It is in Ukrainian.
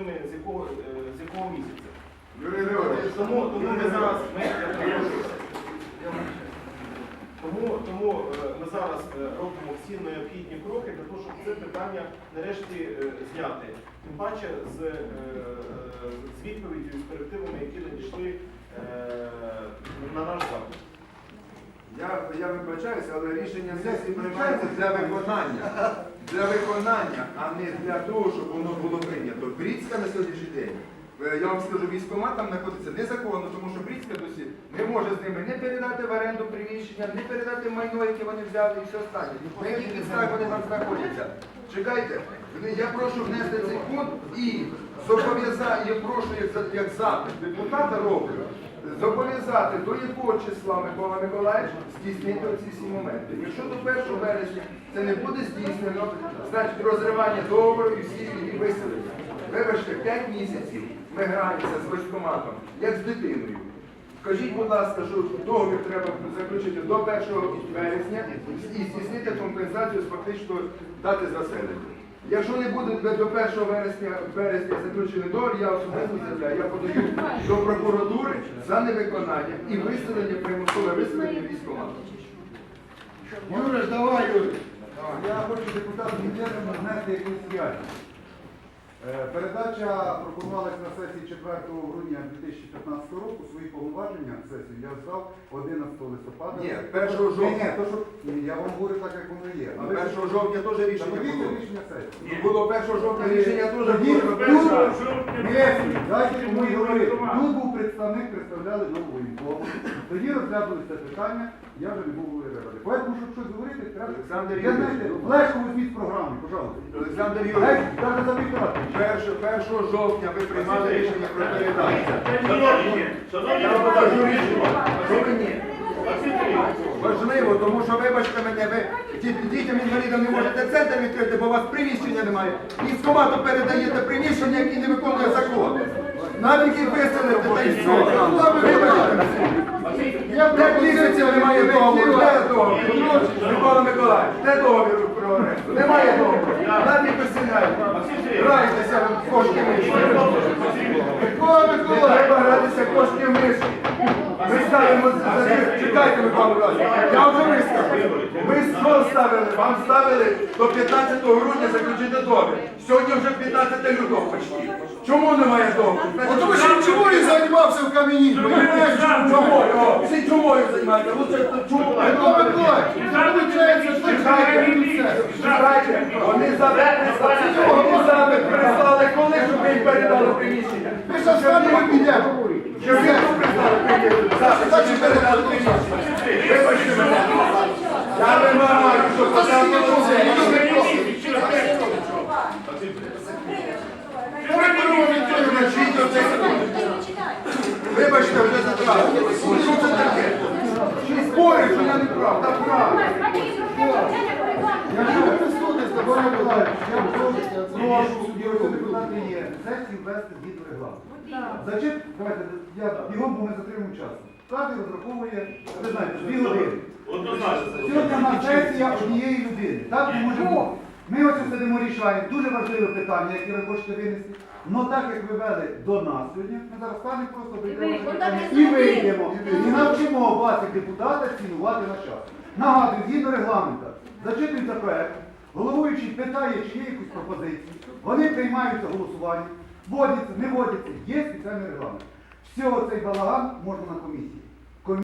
ними з якого, е, з якого місяця. Юрій Григорович, Тому, тому ми зараз ми, я прошу. тому, тому е, ми зараз е, робимо всі необхідні кроки для того, щоб це питання нарешті е, зняти. Тим паче з, е, е, з відповіддю, з корективами, які надійшли е, на наш запит. Я, я вибачаюся, але рішення сесії приймається для виконання. Для виконання, а не для того, щоб воно було прийнято. Брідська на сьогоднішній день, е, я вам скажу, військкомат там знаходиться незаконно, тому що Брідська досі не може з ними не передати в оренду приміщення, не передати майно, яке вони взяли, і все останнє. На яких підставах вони там знаходяться. Чекайте, я прошу внести цей пункт і зобов'язати, я прошу як запит депутата роблю, зобов'язати до якого числа Микола Миколаївич здійснити оці всі моменти. Якщо до 1 вересня це не буде здійснено, значить розривання договору і всі і виселення. Вибачте, 5 місяців ми граємося з військкоматом, як з дитиною. Скажіть, будь ласка, що договір треба заключити до 1 вересня і здійснити компенсацію з фактичної дати заселення. Якщо не буде до 1 вересня, березня заключений договір, я особисто заявляю, я подаю до прокуратури за невиконання і виселення, примусове виселення військкомату. Юриш, давай, Юра. Я хочу депутату Мінтерному знати якусь діяльність. Е, Передача пропонувалась на сесії 4 грудня 2015 року. Свої повноваження на сесію я здав 11 листопада. Ні, 1 жовтня. Ні, ні, то, що, ні, я вам говорю так, як воно є. А 1 жовтня теж рішення було. рішення сесії. Було 1 жовтня рішення теж було. Ні, дайте мені говорити. Тут був представник, представляли нову воєнкому. Тоді розглянули це питання, я вже не був ради. Поэтому, щоб щось говорити, треба... Олександр Я Юрійович, знаєте, флешку візьміть з програми, пожалуйста. Олександр Юрійович, даже запитати. 1 жовтня ви приймали рішення про передачу. Шановні, шановні Я вам покажу рішення. Що мені? Важливо, тому що, вибачте мене, ви ді- дітям інвалідам не можете центр відкрити, бо у вас приміщення немає. Військкомату передаєте приміщення, які не виконує закон. Навіть їх виселити, та й все. Вибачте мене. Я п'ять місяців немає договору. Де договір? Микола Миколаївич, де договір оренду? Немає договору. Навіть виселяють. Грайтеся в кошки миші. Микола Миколаївич, треба гратися в кошки миші. Ми ставимо за за- чекайте, Микола Миколаївич, я вже вискажу. Ми що ставили? Вам ставили до 15 грудня заключити договір. Сьогодні вже 15 лютого почти. Чому немає договору? Тому що чому він займався в камені? Всі чумою займаються. Лучше чому? Що вони завели вони запит прислали коли, щоб ми їм передали приміщення. Ми що з вами підемо. Щоб ви тут прислали приміщення. Запит, передали приміщення. Вибачте мене. Я вимагаю, поставили Вибачте, вже затратили. Що це таке? Чи спорить, що я не прав? Так правильно. Якщо ви присутні, Микола Миколаївич, я прошу, прошу, депутати є, сесію вести згідно регламенту. Зачем? Давайте, я бігом, ми затримуємо час. Кожен розраховує, ви знаєте, дві години. Сьогодні на сесія однієї людини. Так не може бути. Ми ось сидимо рішаємо дуже важливе питання, яке ви хочете винести. Ну так як ви вели до нас сьогодні, ми зараз станемо просто прийдемо і вийдемо. І навчимо вас, як депутата, цінувати наш час. Нагадую, згідно регламента, зачитується проект, головуючий питає, чи є якісь пропозиції. Вони приймаються голосування, водяться, не водяться, є спеціальний регламент. Всього цей балаган можна на комісії.